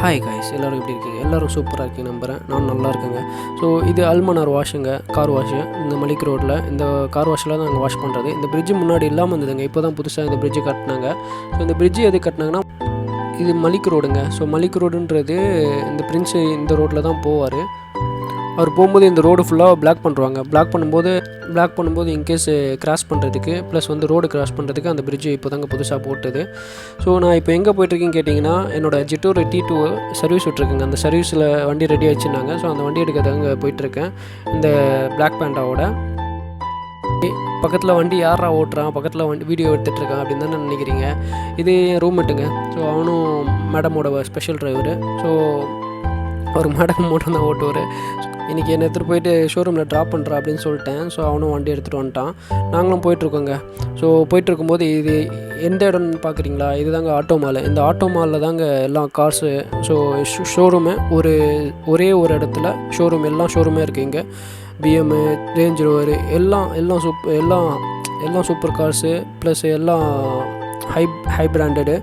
Hi guys எல்லோரும் எப்படி இருக்கீங்க? எல்லோரும் சூப்பராக இருக்கீங்க நம்புகிறேன் நான் நல்லா இருக்கேங்க. ஸோ இது அல்மனார் வாஷுங்க கார் வாஷு இந்த மலிக் ரோட்டில் இந்த கார் வாஷில் தான் நாங்கள் வாஷ் பண்ணுறது இந்த பிரிட்ஜு முன்னாடி இல்லாமல் இருந்ததுங்க. இப்போ தான் புதுசாக இந்த பிரிட்ஜு கட்டினாங்க. ஸோ இந்த பிரிட்ஜு எது கட்டினாங்கன்னா இது மலிக் ரோடுங்க. ஸோ மலிக் ரோடுன்றது இந்த பிரின்ஸு இந்த ரோட்டில் தான் போவார். அவர் போகும்போது இந்த ரோடு ஃபுல்லாக பிளாக் பண்ணுவாங்க பிளாக் பண்ணும்போது பிளாக் பண்ணும்போது இன்கேஸ் கிராஸ் பண்ணுறதுக்கு ப்ளஸ் வந்து ரோடு கிராஸ் பண்ணுறதுக்கு அந்த பிரிட்ஜு இப்போ தாங்க புதுசாக போட்டது. ஸோ நான் இப்போ எங்கே போயிட்டுருக்கேன்னு கேட்டிங்கன்னா என்னோடய ஜிட்டூர் டி டூ சர்வீஸ் விட்ருக்குங்க அந்த சர்வீஸில் வண்டி ரெடி ஆகிடுச்சுனாங்க ஸோ அந்த வண்டி எடுக்கிறதாங்க போயிட்டுருக்கேன். இந்த பிளாக் பேண்டாவோட பக்கத்தில் வண்டி யாரா ஓட்டுறான்? பக்கத்தில் வண்டி வீடியோ எடுத்துகிட்டு இருக்கான் அப்படின்னு தானே நினைக்கிறீங்க? இது என் ரூம்மேட்டுங்க ஸோ அவனும் மேடமோட ஸ்பெஷல் டிரைவரு ஸோ அவர் மேடம் மட்டும் தான் ஓட்டுவார். இன்றைக்கி என்னை எடுத்துகிட்டு போயிட்டு ஷோரூமில் ட்ராப் பண்ணுறா அப்படின்னு சொல்லிட்டேன். ஸோ அவனும் வண்டி எடுத்துகிட்டு வந்துட்டான். நாங்களும் போயிட்டுருக்கோங்க. ஸோ போயிட்டுருக்கும்போது இது எந்த இடம்னு பார்க்குறீங்களா இது தாங்க ஆட்டோ மால் இந்த ஆட்டோ மாலில் தாங்க எல்லா கார்ஸு ஸோ ஷோரூமு ஒரு ஒரே ஒரு இடத்துல ஷோரூம் எல்லாம் ஷோரூமே இருக்குது இங்கே. பிஎம்மு ரேஞ்ச் ரோவரு எல்லாம் எல்லாம் சூப் எல்லாம் எல்லாம் சூப்பர் கார்ஸு ப்ளஸ் எல்லாம் ஹை ஹை பிராண்டடு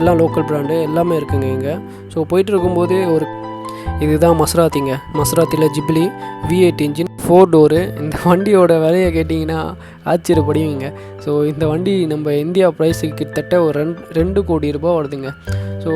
எல்லாம் லோக்கல் பிராண்டு எல்லாமே இருக்குங்க இங்கே. ஸோ போயிட்டு இருக்கும்போது ஒரு இதுதான் மஸ்ராத்திங்க மஸ்ராத்தியில் Ghibli V eight engine four door இந்த வண்டியோட விலையை கேட்டிங்கன்னா ஆச்சரியப்படுவீங்க. ஸோ இந்த வண்டி நம்ம இந்தியா ப்ரைஸுக்கு கிட்டத்தட்ட ஒரு ரெண்டு ரெண்டு கோடி ரூபாய் வருதுங்க. ஸோ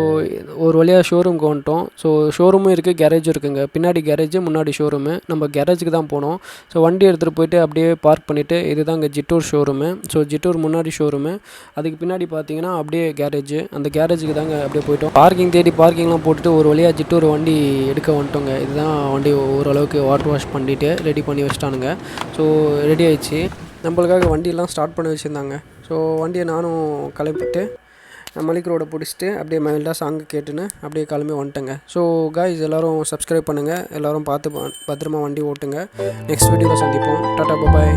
ஒரு வழியாக ஷோரூம்க்கு வந்துட்டோம். ஸோ ஷோரூமும் இருக்குது கேரேஜும் இருக்குங்க. பின்னாடி கேரேஜு முன்னாடி ஷோரூமு நம்ம கேரேஜுக்கு தான் போனோம். ஸோ வண்டி எடுத்துகிட்டு போயிட்டு அப்படியே பார்க் பண்ணிவிட்டு இதுதாங்க ஜிட்டூர் ஷோரூமு ஸோ ஜிட்டூர் முன்னாடி ஷோரூமு அதுக்கு பின்னாடி பார்த்தீங்கன்னா அப்படியே கேரேஜு அந்த கேரேஜுக்கு தாங்க அப்படியே போயிட்டோம். பார்க்கிங் தேடி பார்க்கிங்லாம் போட்டுட்டு ஒரு வழியாக ஜிட்டூர் வண்டி எடுக்க வந்துட்டோங்க. இதுதான் வண்டி ஓரளவுக்கு வாட்டர் வாஷ் பண்ணிவிட்டு ரெடி பண்ணி வச்சிட்டானுங்க. ஸோ ரெடி ஆயிடுச்சு. நம்மளுக்காக வண்டியெல்லாம் ஸ்டார்ட் பண்ணி வச்சுருந்தாங்க. ஸோ வண்டியை நானும் கிளப்பிட்டு மலிக் ரோடை பிடிச்சிட்டு அப்படியே மைல்டாக சாங்கு கேட்டுன்னு அப்படியே கிளம்பி வந்துட்டேங்க. ஸோ காய்ஸ் எல்லோரும் சப்ஸ்கிரைப் பண்ணுங்கள் எல்லோரும் பார்த்து பத்திரமா வண்டி ஓட்டுங்க. நெக்ஸ்ட் வீடியோவில் சந்திப்போம். டாட்டா பாய்